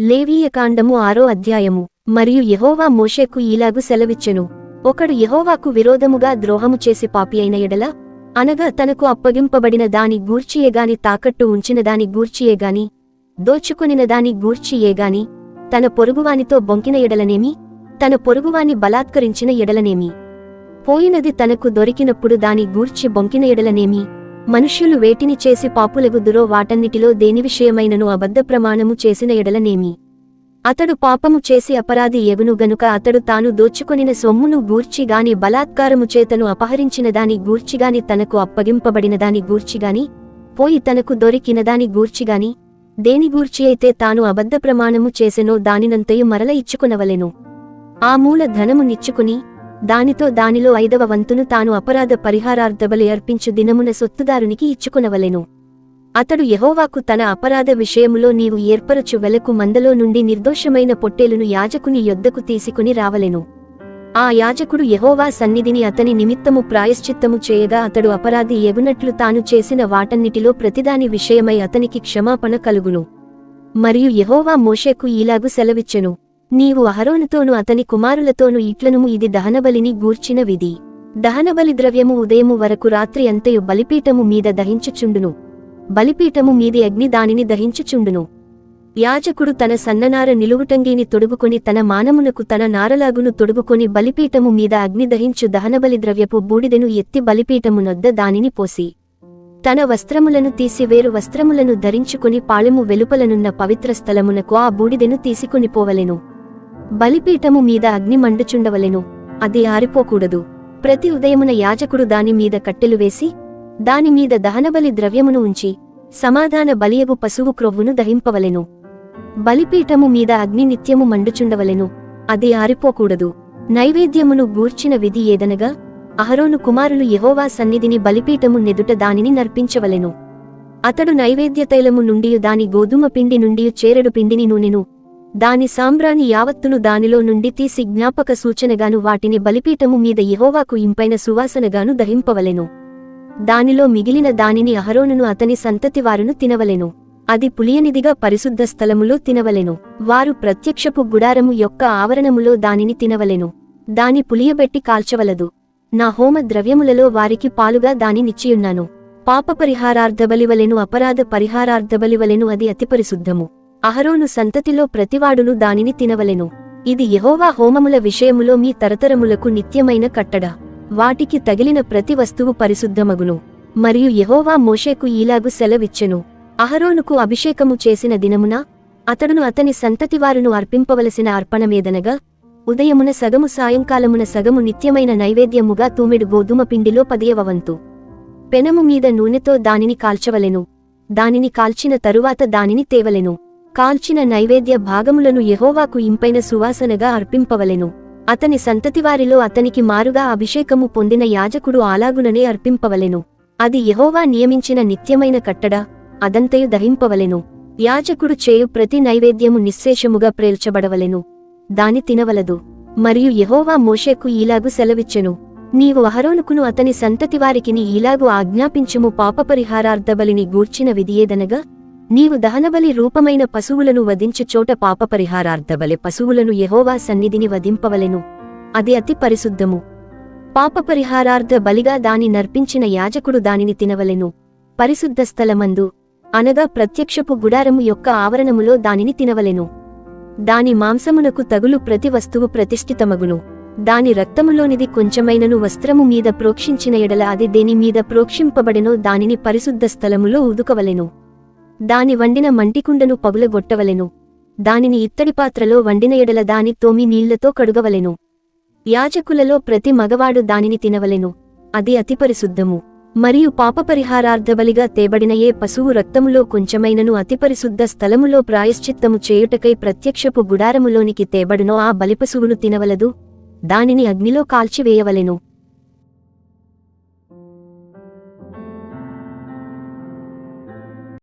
లేవీయకాండము ఆరో అధ్యాయము. మరియు యహోవా మోషేకు ఈలాగు సెలవిచ్చెను. ఒకడు యహోవాకు విరోధముగా ద్రోహము చేసి పాపి అయిన ఎడల అనగా తనకు అప్పగింపబడిన దాని గూర్చియేగాని తాకట్టు ఉంచిన దాని గూర్చియేగాని దోచుకొనిన దాని గూర్చియేగాని తన పొరుగువానితో బొంకిన ఎడలనేమి తన పొరుగువాని బలాత్కరించిన ఎడలనేమి. పోయినది తనకు దొరికినప్పుడు దాని గూర్చి బొంకిన ఎడలనేమి. మనుష్యులు వేటిని చేసి పాపులగుదురో వాటన్నిటిలో దేని విషయమైనను అబద్ధ ప్రమాణము చేసిన ఎడలనేమి? అతడు పాపము చేసి అపరాధి ఎగును గనుక అతడు తాను దోచుకొనిన సొమ్మును గూర్చిగాని బలాత్కారము చేతను అపహరించిన దాని గూర్చిగాని తనకు అప్పగింపబడిన దాని గూర్చిగాని పోయి తనకు దొరికిన దాని గూర్చిగాని దేని గూర్చి అయితే తాను అబద్ధ ప్రమాణము చేసెనో దానినంతయు మరల ఇచ్చుకునవలెను. ఆ మూల ధనము నిచ్చుకుని దానితో దానిలో ఐదవ వంతును తాను అపరాధ పరిహారార్థబలి అర్పించు దినమున సొత్తుదారునికి ఇచ్చుకునవలెను. అతడు యహోవాకు తన అపరాధ విషయములో నీవు ఏర్పరచు వెలకు మందలో నుండి నిర్దోషమైన పొట్టేలును యాజకుని యొద్దకు తీసుకుని రావలెను. ఆ యాజకుడు యహోవా సన్నిధిని అతని నిమిత్తము ప్రాయశ్చిత్తము చేయగా అతడు అపరాధి ఎగునట్లు తాను చేసిన వాటన్నిటిలో ప్రతిదాని విషయమై అతనికి క్షమాపణ కలుగును. మరియు యహోవా మోషేకు ఇలాగు సెలవిచ్చెను. నీవు అహరోనుతోను అతని కుమారులతోను ఇట్లనుము ఇది దహనబలిని గూర్చిన విధి. దహనబలి ద్రవ్యము ఉదయము వరకు రాత్రి అంతయు బలిపీఠము మీద దహించుచుండును. బలిపీఠము మీది అగ్ని దానిని దహించుచుండును. యాజకుడు తన సన్ననార నిలువుటంగిని తొడుగుకొని తన మానమునకు తన నారలాగును తొడుగుకొని బలిపీఠము మీద అగ్ని దహించు దహనబలి ద్రవ్యపు బూడిదెను ఎత్తి బలిపీఠమునొద్ద దానిని పోసి. తన వస్త్రములను తీసి వేరు వస్త్రములను ధరించుకుని పాళెము వెలుపలనున్న పవిత్ర స్థలమునకు ఆ బూడిదెను తీసుకుని పోవలెను. బలిపీఠము మీద అగ్ని మండుచుండవలెను. అది ఆరిపోకూడదు. ప్రతి ఉదయమున యాజకుడు దానిమీద కట్టెలు వేసి దానిమీద దహనబలి ద్రవ్యమును ఉంచి సమాధాన బలియగు పశువు క్రొవ్వును దహింపవలెను. బలిపీఠము మీద అగ్ని నిత్యము మండుచుండవలెను. అది ఆరిపోకూడదు. నైవేద్యమును గూర్చిన విధి ఏదనగా అహరోను కుమారులు యహోవా సన్నిధిని బలిపీఠము నెదుట దానిని నర్పించవలెను. అతడు నైవేద్య తైలము నుండియు దాని గోధుమ పిండి నుండియు చేరడు పిండిని నూనెను దాని సాంబ్రాని యావత్తును దానిలో నుండి తీసి జ్ఞాపక సూచనగాను వాటిని బలిపీఠము మీద యెహోవాకు ఇంపైన సువాసనగాను దహింపవలెను. దానిలో మిగిలిన దానిని అహరోనును అతని సంతతివారును తినవలెను. అది పులియనిదిగా పరిశుద్ధ స్థలములో తినవలెను. వారు ప్రత్యక్షపు గుడారము యొక్క ఆవరణములో దానిని తినవలెను. దాని పులియబెట్టి కాల్చవలదు. నా హోమ ద్రవ్యములలో వారికి పాలుగా దాని నిచ్చియున్నాను. పాపపరిహారార్థబలివలెను అపరాధ పరిహారార్థబలివలెను అది అతి పరిశుద్ధము అహరోను సంతతిలో ప్రతివాడును దానిని తినవలెను. ఇది యహోవా హోమముల విషయములో మీ తరతరములకు నిత్యమైన కట్టడ. వాటికి తగిలిన ప్రతి వస్తువు పరిశుద్ధమగును. మరియు యహోవా మోషేకు ఈలాగు సెలవిచ్చెను. అహరోనుకు అభిషేకము చేసిన దినమున అతడును అతని సంతతివారును అర్పింపవలసిన అర్పణమేదనగా ఉదయమున సగము సాయంకాలమున సగము నిత్యమైన నైవేద్యముగా తూమెడు గోధుమ పిండిలో పదియవ వంతు పెనము మీద నూనెతో దానిని కాల్చవలెను. దానిని కాల్చిన తరువాత దానిని తేవలెను. కాల్చిన నైవేద్య భాగములను యహోవాకు ఇంపైన సువాసనగా అర్పింపవలెను. అతని సంతతివారిలో అతనికి మారుగా అభిషేకము పొందిన యాజకుడు అలాగుననే అర్పింపవలెను. అది యహోవా నియమించిన నిత్యమైన కట్టడ అదంతయు దహింపవలెను. యాజకుడు చేయు ప్రతి నైవేద్యము నిశ్శేషముగా ప్రేల్చబడవలెను. దాని తినవలదు. మరియు యహోవా మోషేకు ఈలాగు సెలవిచ్చెను. నీవు అహరోనుకును అతని సంతతివారికిని ఈలాగు ఆజ్ఞాపించము పాపపరిహారార్థబలిని గూర్చిన విధియేదనగా నీవు దహనబలి రూపమైన పశువులను వధించు చోట పాపపరిహారార్థబలి పశువులను యహోవా సన్నిధిని వధింపవలెను. అది అతి పరిశుద్ధము. పాపపరిహారార్థ బలిగా దాని నర్పించిన యాజకుడు దానిని తినవలెను. పరిశుద్ధ స్థలమందు అనగా ప్రత్యక్షపు గుడారము యొక్క ఆవరణములో దానిని తినవలెను. దాని మాంసమునకు తగులు ప్రతి వస్తువు ప్రతిష్ఠితమగును. దాని రక్తములోనిది కొంచెమైనను వస్త్రము మీద ప్రోక్షించిన ఎడల అది దేని మీద ప్రోక్షింపబడెనో దానిని పరిశుద్ధ స్థలములో ఉదుకవలెను. దాని వండిన మంటికుండను పగులగొట్టవలెను. దానిని ఇత్తడి పాత్రలో వండిన ఎడల దాని తోమి నీళ్ళతో కడుగవలెను. యాజకులలో ప్రతి మగవాడు దానిని తినవలెను. అది అతి పరిశుద్ధము. మరియు పాపపరిహారార్థబలిగా తేబడిన ఏ పశువు రక్తములో కొంచెమైనను అతిపరిశుద్ధ స్థలములో ప్రాయశ్చిత్తము చేయుటకై ప్రత్యక్షపు గుడారములోనికి తేబడునో ఆ బలిపశువును తినవలదు. దానిని అగ్నిలో కాల్చివేయవలెను.